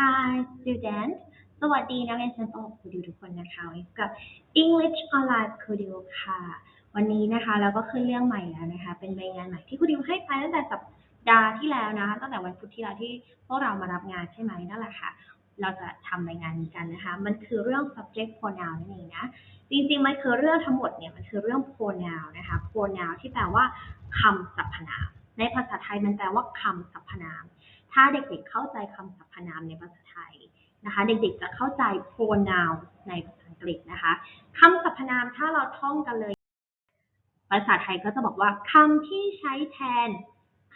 Hi student สวัสดีนักเรียนชั้นป .6 ครูดิวทุกคนนะคะวันนี้กับ English Online ครูดิวค่ะ วันนี้นะคะเราก็ขึ้นเรื่องใหม่แล้วนะคะ เป็นใบงานใหม่ที่ครูดิวให้ไปตั้งแต่สัปดาห์ที่แล้วนะคะตั้งแต่วันพุธที่แล้วที่พวกเรามารับงานใช่ไหมนั่นแหละค่ะ เราจะทำใบงานนี้กันนะคะ มันคือเรื่อง subject pronoun นั่นเองนะ จริงๆ มันคือเรื่องทั้งหมดเนี่ย มันคือเรื่อง pronoun นะคะ pronoun ที่แปลว่าคำสรรพนาม ในภาษาไทยมันแปลว่าคำสรรพนาม ถ้าเด็กๆเข้าใจคำสรรพนามในภาษาไทยนะคะ เด็กๆจะเข้าใจ pronoun ในภาษาอังกฤษนะคะคำสรรพนามถ้าเราท่องกันเลย ภาษาไทยก็จะบอกว่าคำที่ใช้แทน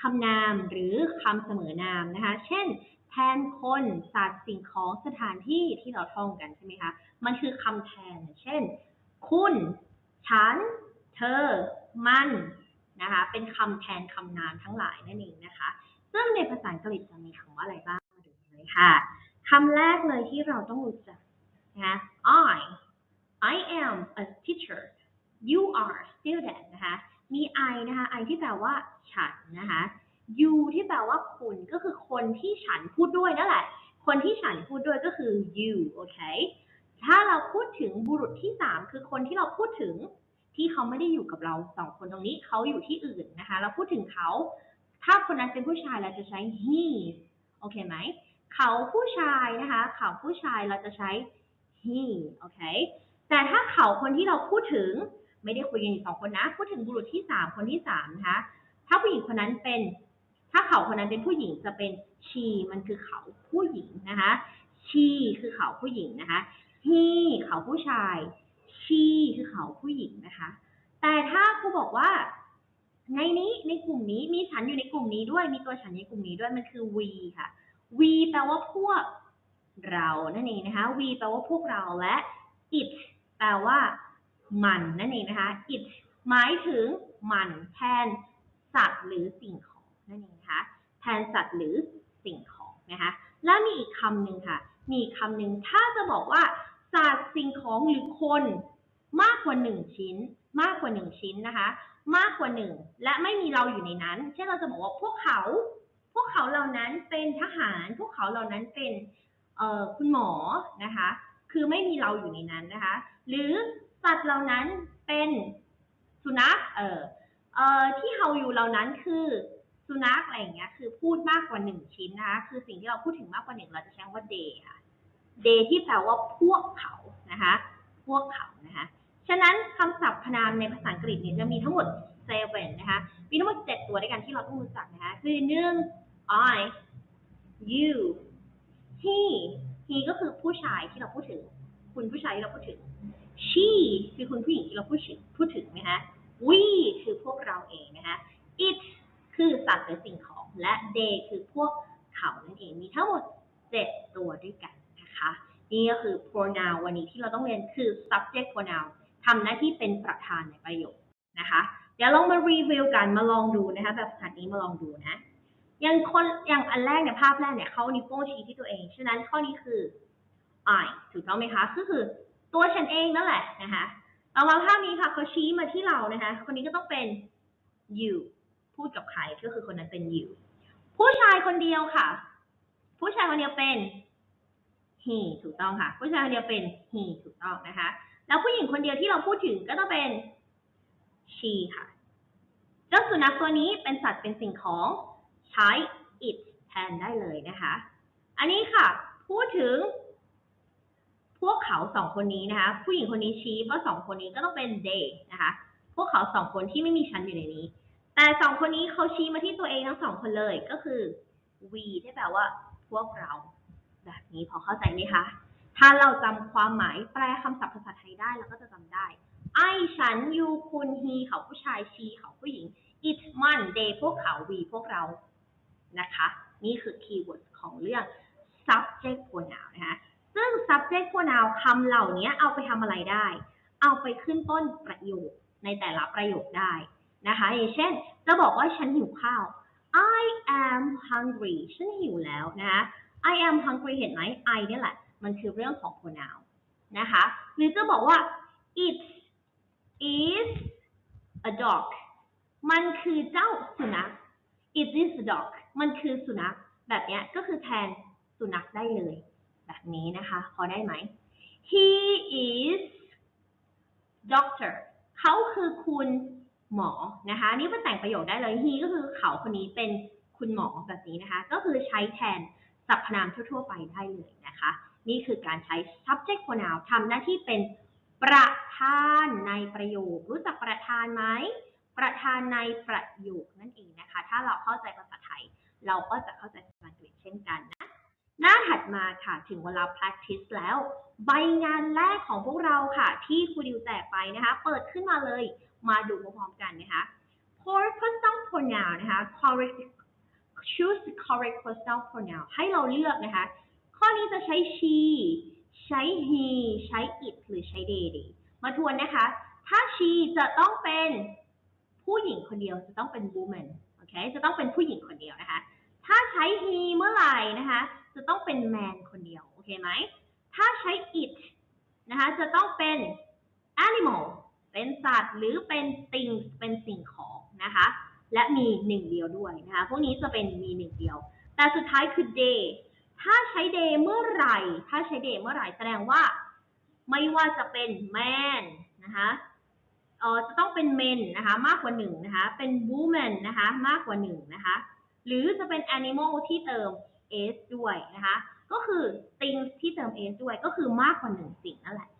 คำนามหรือคำเสมอนามนะคะ เช่น แทนคนสัตว์สิ่งของสถานที่ที่เราท่องกันใช่ไหมคะ มันคือคำแทน เช่น คุณ ฉัน เธอ มันนะคะ เป็นคำแทนคำนามทั้งหลายนั่นเองนะคะ ซึ่งในภาษาอังกฤษจะมีคำว่าอะไรบ้างมาดูเลยค่ะคำแรกเลยที่เราต้องรู้จักนะคะ I I am a teacher you are student นะคะมี I นะคะ I ที่แปลว่าฉันนะคะ you ที่แปลว่าคุณก็คือคนที่ฉันพูดด้วยนั่นแหละ คนที่ฉันพูดด้วยก็คือ you โอเค ถ้าเราพูดถึงบุรุษที่สามคือคนที่เราพูดถึงที่เขาไม่ได้อยู่กับเราสองคนตรงนี้เขาอยู่ที่อื่นนะคะ เราพูดถึงเขา ถ้าคนนั้นเป็นผู้ชายเราจะใช้ he โอเคไหม เขาผู้ชายนะคะ เขาผู้ชายเราจะใช้ he โอเค แต่ถ้าเขาคนที่เราพูดถึงไม่ได้คุยกันอยู่สองคนนะ พูดถึงบุรุษที่สามคนที่สามนะคะ ถ้าผู้หญิงคนนั้นเป็น ถ้าเขาคนนั้นเป็นผู้หญิงจะเป็น she มันคือเขาผู้หญิงนะคะ she คือเขาผู้หญิงนะคะ he เขาผู้ชาย she คือเขาผู้หญิงนะคะ แต่ถ้าครูบอกว่า ในนี้ในกลุ่มนี้มีฉันอยู่ในกลุ่มนี้ด้วย มีตัวฉันในกลุ่มนี้ด้วยมันคือ we ค่ะ we แปลว่าพวกเรานั่นเองนะคะ we แปลว่าพวกเราและ it แปลว่า มันนั่นเองนะคะ it หมายถึงมันแทนสัตว์หรือสิ่งของนั่นเองนะคะแทนสัตว์หรือสิ่งของนะคะแล้วมีอีกคำหนึ่งค่ะ มีคำหนึ่งถ้าจะบอกว่าสัตว์สิ่งของหรือคนมากกว่าหนึ่งชิ้น มากกว่าหนึ่งชิ้นนะคะ มากกว่าหนึ่งและไม่มีเราอยู่ในนั้น เช่นเราจะบอกว่าพวกเขา พวกเขาเหล่านั้นเป็นทหาร พวกเขาเหล่านั้นเป็นคุณหมอนะคะ คือไม่มีเราอยู่ในนั้นนะคะ หรือสัตว์เหล่านั้นเป็นสุนัขเออเออที่เฮาอยู่เหล่านั้นคือสุนัขอะไรอย่างเงี้ย คือพูดมากกว่าหนึ่งชิ้นนะคะ คือสิ่งที่เราพูดถึงมากกว่าหนึ่งเราจะใช้ว่า they ค่ะ they ที่แปลว่าพวกเขานะคะ พวกเขานะคะ นามในภาษาอังกฤษเนี่ยจะมีทั้งหมด seven นะคะ มีทั้งหมดเจ็ดตัวด้วยกันที่เราต้องรู้จักนะคะ คือหนึ่ง I you he he ก็คือผู้ชายที่เราพูดถึง คุณผู้ชายที่เราพูดถึง she คือคุณผู้หญิงที่เราพูดถึงพูดถึงนะคะ we คือพวกเราเองนะคะ it คือสัตว์หรือสิ่งของ และ they คือพวกเขานั่นเอง มีทั้งหมดเจ็ดตัวด้วยกันนะคะ นี่ก็คือ pronoun วันนี้ที่เราต้องเรียนคือ subject pronoun ทำหน้าที่เป็นประธานในประโยคนะคะ เดี๋ยวลองมารีวิวกันมาลองดูนะคะแบบหัดนี้มาลองดูนะ อย่างคนอย่างอันแรกเนี่ยภาพแรกเนี่ยเขานิ้วโป้งชี้ที่ตัวเอง ฉะนั้นข้อนี้คือ I ถูกต้องไหมคะ ก็คือตัวฉันเองนั่นแหละนะคะต่อมาภาพนี้ค่ะเขาชี้มาที่เรานะคะ คนนี้ก็ต้องเป็น you พูดกับใครก็คือคนนั้นเป็น you ผู้ชายคนเดียวค่ะ ผู้ชายคนเดียวเป็น he ถูกต้องค่ะ ผู้ชายคนเดียวเป็น he ถูกต้องนะคะ แล้วผู้หญิงคนเดียวที่เราพูดถึงก็ต้องเป็น she ค่ะเจ้าสุนัขตัวนี้เป็นสัตว์เป็นสิ่งของใช้ it แทนได้เลยนะคะ อันนี้ค่ะ พูดถึง พวกเขาสองคนนี้นะคะ ผู้หญิงคนนี้ชี้ว่าสองคนนี้ก็ต้องเป็น they นะคะ พวกเขาสองคนที่ไม่มีฉันอยู่ในนี้ แต่สองคนนี้เขาชี้มาที่ตัวเองทั้งสองคนเลยก็คือ we ที่แปลว่า พวกเรา แบบนี้พอเข้าใจไหมคะ ถ้าเราจำความหมายแปลคำศัพท์ภาษาไทยได้เราก็จะจำได้ ไอฉัน you คุณ he เขาผู้ชาย she เขาผู้หญิง it มัน they พวกเขา we พวกเรานะคะ นี่คือคีย์เวิร์ดของเรื่อง subject pronoun นะคะซึ่ง subject pronoun คำเหล่านี้เอาไปทำอะไรได้ เอาไปขึ้นต้นประโยคในแต่ละประโยคได้นะคะอย่างเช่น จะบอกว่าฉันหิวข้าว I am hungry ฉันหิวแล้วนะคะ I am hungry เห็นไหม I เนี่ยแหละ มันคือเรื่องของ pronoun นะคะ หรือจะบอกว่า it is a dog มันคือเจ้าสุนัข it is a dog มันคือสุนัข แบบเนี้ยก็คือแทนสุนัขได้เลย แบบนี้นะคะ พอได้ไหม he is doctor เขาคือคุณหมอนะคะ นี่เป็นแต่งประโยคได้เลย he ก็คือเขาคนนี้เป็นคุณหมอแบบนี้นะคะ ก็คือใช้แทนสรรพนามทั่ว ๆ ไปได้เลยนะคะ นี่คือการใช้ subject pronoun ทำหน้าที่เป็นประธานในประโยค รู้จักประธานไหม ประธานในประโยคนั่นเองนะคะ ถ้าเราเข้าใจภาษาไทย เราก็จะเข้าใจภาษาอังกฤษเช่นกันนะ หน้าถัดมาค่ะ ถึงเวลา practice แล้ว ใบงานแรกของพวกเราค่ะ ที่ครูดิวแจกไปนะคะ เปิดขึ้นมาเลย มาดูพร้อมๆกันนะคะ correct personal pronoun นะคะ correct choose correct personal pronoun ให้เราเลือกนะคะ ข้อนี้จะใช้ she ใช้ he ใช้ it หรือใช้ they ดีมาทวนนะคะ ถ้า she จะต้องเป็นผู้หญิงคนเดียวจะต้องเป็น woman โอเค จะต้องเป็นผู้หญิงคนเดียวนะคะ ถ้าใช้ he เมื่อไหร่นะคะ จะต้องเป็น man คนเดียว โอเคไหม ถ้าใช้ it นะคะ จะต้องเป็น animal เป็นสัตว์หรือเป็น things เป็นสิ่งของนะคะ และมีหนึ่งเดียวด้วยนะคะ พวกนี้จะเป็นมีหนึ่งเดียว แต่สุดท้ายคือ day ถ้าใช้ day เมื่อไหร่ ถ้าใช้ day เมื่อไหร่แสดงว่า ไม่ว่าจะเป็น man นะคะเออจะต้องเป็น men นะคะ มากกว่าหนึ่งนะคะ เป็น woman นะคะ มากกว่าหนึ่งนะคะ หรือจะเป็น animal ที่เติม s ด้วยนะคะ ก็คือ things ที่เติม s ด้วยก็คือมากกว่าหนึ่งสิ่งนั่นแหละ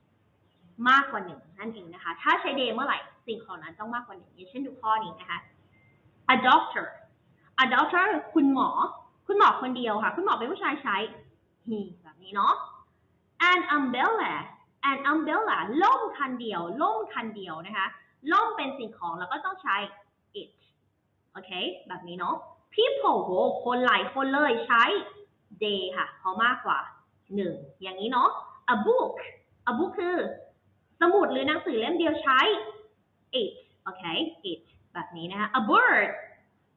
มากกว่าหนึ่งนั่นเองนะคะ ถ้าใช้ day เมื่อไหร่สิ่งของนั้นต้องมากกว่าหนึ่งอย่างเช่นดูข้อนี้นะคะ a doctor a doctor คุณหมอ คุณหมอคนเดียวค่ะ คุณหมอเป็นผู้ชายใช้ he แบบนี้เนาะ an umbrella an umbrella ล่มคันเดียว ล่มคันเดียวนะคะ ล่มเป็นสิ่งของแล้วก็ต้องใช้ it โอเค แบบนี้เนาะ people โหคนหลายคนเลยใช้ they ค่ะเพราะมากกว่าหนึ่งอย่างนี้เนาะ a book a book คือ สมุดหรือหนังสือเล่มเดียวใช้ it โอเค it แบบนี้นะคะ a bird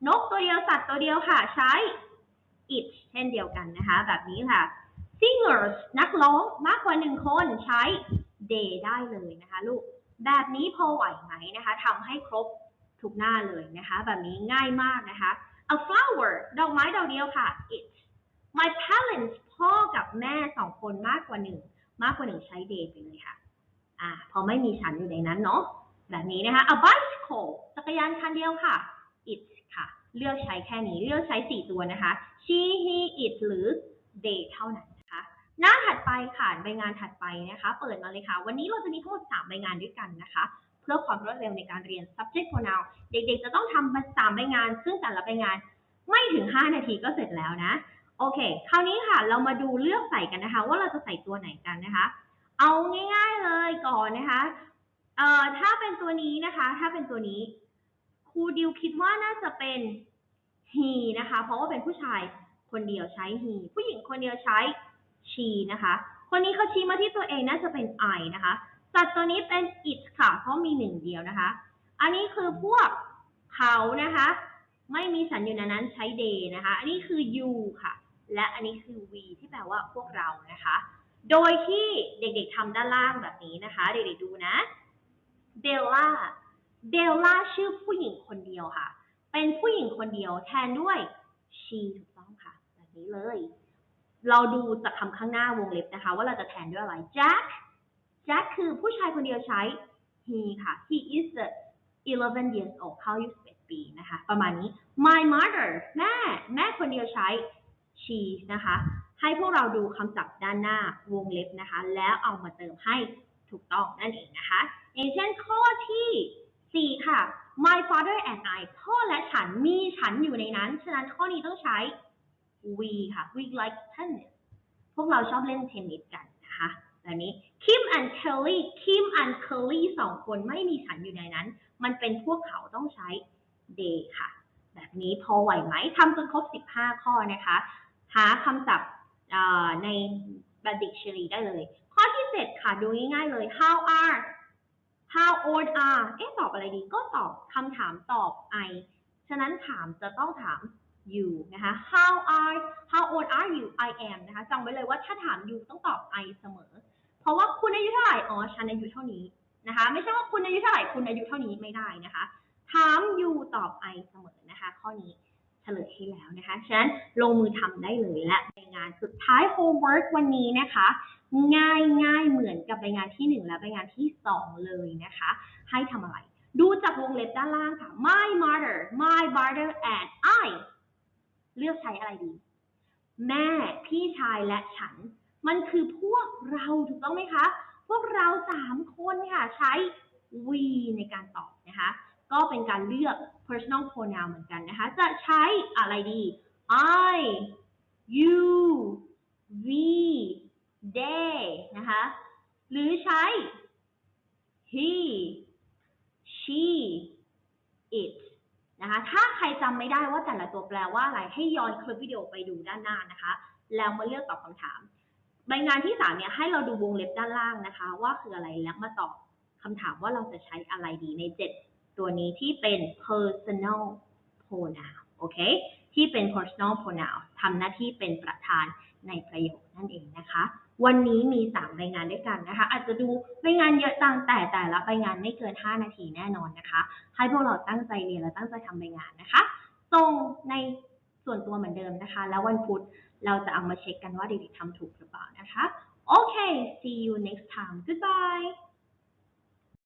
นกตัวเดียวสัตว์ตัวเดียวค่ะใช้ it เช่นเดียวกันนะคะ แบบนี้ค่ะ singers นักร้องมากกว่าหนึ่งคนใช้ they ได้เลยนะคะลูก แบบนี้พอไหวไหมนะคะทำให้ครบทุกหน้าเลยนะคะ แบบนี้ง่ายมากนะคะ a flower ดอกไม้ดอกเดียวค่ะ it my parents พ่อกับแม่สองคนมากกว่าหนึ่งมากกว่าหนึ่งใช้ they ไปเลยค่ะ อ่า พอไม่มีฉันอยู่ในนั้นเนาะแบบนี้นะคะ a bicycle จักรยานคันเดียวค่ะ it เลือกใช้แค่นี้ เลือกใช้สี่ตัวนะคะ she he it หรือ they เท่านั้นนะคะ หน้าถัดไปค่ะใบงานถัดไปนะคะ เปิดมาเลยค่ะ วันนี้เราจะมีทั้งหมดสามใบงานด้วยกันนะคะ เพื่อความรวดเร็วในการเรียน subject pronoun เด็กๆ จะต้องทำสามใบงาน ซึ่งแต่ละใบงานไม่ถึง 5 นาทีก็เสร็จแล้วนะ โอเค คราวนี้ค่ะ เรามาดูเลือกใส่กันนะคะ ว่าเราจะใส่ตัวไหนกันนะคะ เอาง่าย ๆเลยก่อนนะคะ เอ่อ ถ้าเป็นตัวนี้นะคะ ถ้าเป็นตัวนี้ ครูดิวคิดว่าน่าจะเป็น he นะคะ เพราะว่าเป็นผู้ชายคนเดียวใช้ he ผู้หญิงคนเดียวใช้ she นะคะ คนนี้เขาชี้มาที่ตัวเองน่าจะเป็น I นะคะ สัตว์ตัวนี้เป็น it ค่ะ เพราะมีหนึ่งเดียวนะคะ อันนี้คือพวกเขานะคะ ไม่มีสัญญาณนั้นใช้ they นะคะ อันนี้คือ you ค่ะ และอันนี้คือ we ที่แปลว่าพวกเรานะคะ โดยที่เด็กๆทำด้านล่างแบบนี้นะคะ เด็กๆดูนะเดลล่า เดลล่าชื่อผู้หญิงคนเดียวค่ะ เป็นผู้หญิงคนเดียวแทนด้วย she ถูกต้องค่ะ แบบนี้เลย เราดูจากคำข้างหน้าวงเล็บนะคะ ว่าเราจะแทนด้วยอะไร Jack Jack คือผู้ชายคนเดียวใช้ he ค่ะ he is the 11 years old เขาอายุ11ปีนะคะ ประมาณนี้ my mother แม่ แม่คนเดียวใช้ she นะคะ ให้พวกเราดูคำศัพท์ด้านหน้าวงเล็บนะคะ แล้วเอามาเติมให้ถูกต้องนั่นเองนะคะอย่างเช่นข้อที่ 4ค่ะ my father and I พ่อและฉันมีฉันอยู่ในนั้น ฉะนั้นข้อนี้ต้องใช้ we ค่ะ we like tennis พวกเราชอบเล่นเทนนิสกันนะคะแบบนี้ Kim and Kelly Kim and Kelly สองคนไม่มีฉันอยู่ในนั้น มันเป็นพวกเขาต้องใช้ they ค่ะ แบบนี้พอไหวไหมทำจนครบ 15 ข้อนะคะ หาคำศัพท์ในบันดิกชันนีได้เลย ข้อที่ 7 ค่ะ ดูง่ายๆเลย how are old are เอ๊ะตอบอะไรดีก็ตอบคำถามตอบ I ฉะนั้นถามจะต้องถาม you นะคะ how are how old are you I am นะคะจำไว้เลยว่าถ้าถาม you ต้องตอบ I เสมอ เพราะว่าคุณอายุเท่าไหร่ อ๋อ ฉันอายุเท่านี้นะคะ ไม่ใช่ว่าคุณอายุเท่าไหร่ คุณอายุเท่านี้ไม่ได้นะคะ ถาม you ตอบ I เสมอนะคะ ข้อนี้ เฉลยให้แล้วนะคะฉะนั้นลงมือทำได้เลยและใบงานสุดท้าย homework วันนี้นะคะ ง่ายง่ายเหมือนกับใบงานที่หนึ่งและใบงานที่สองเลยนะคะ ให้ทำอะไร ดูจากวงเล็บด้านล่างค่ะ my mother my brother and I เลือกใช้อะไรดี แม่ พี่ชายและฉัน มันคือพวกเราถูกต้องไหมคะ พวกเราสามคนค่ะ ใช้ we ในการตอบนะคะ ก็เป็นการเลือก personal pronoun เหมือนกันนะคะ จะใช้อะไรดี I you we they นะคะ หรือใช้ he she it นะคะ ถ้าใครจำไม่ได้ว่าแต่ละตัวแปลว่าอะไร ให้ย้อนคลิปวิดีโอไปดูด้านหน้านะคะ แล้วมาเลือกตอบคำถาม ใบงานที่สามเนี่ยให้เราดูวงเล็บด้านล่างนะคะ ว่าคืออะไรแล้วมาตอบคำถามว่าเราจะใช้อะไรดีในเจ็ด ตัวนี้ที่เป็น personal pronoun โอเค ที่เป็น personal pronoun ทำหน้าที่เป็นประธานในประโยคนั่นเองนะคะ วันนี้มีสามใบงานด้วยกันนะคะ อาจจะดูใบงานเยอะจังแต่แต่ละใบงานไม่เกิน 5 นาทีแน่นอนนะคะ ให้พวกเราตั้งใจเรียนและตั้งใจทำใบงานนะคะส่งในส่วนตัวเหมือนเดิมนะคะ แล้ววันพุธเราจะเอามาเช็คกันว่าเด็กๆทำถูกหรือเปล่านะคะโอเค see you next time goodbye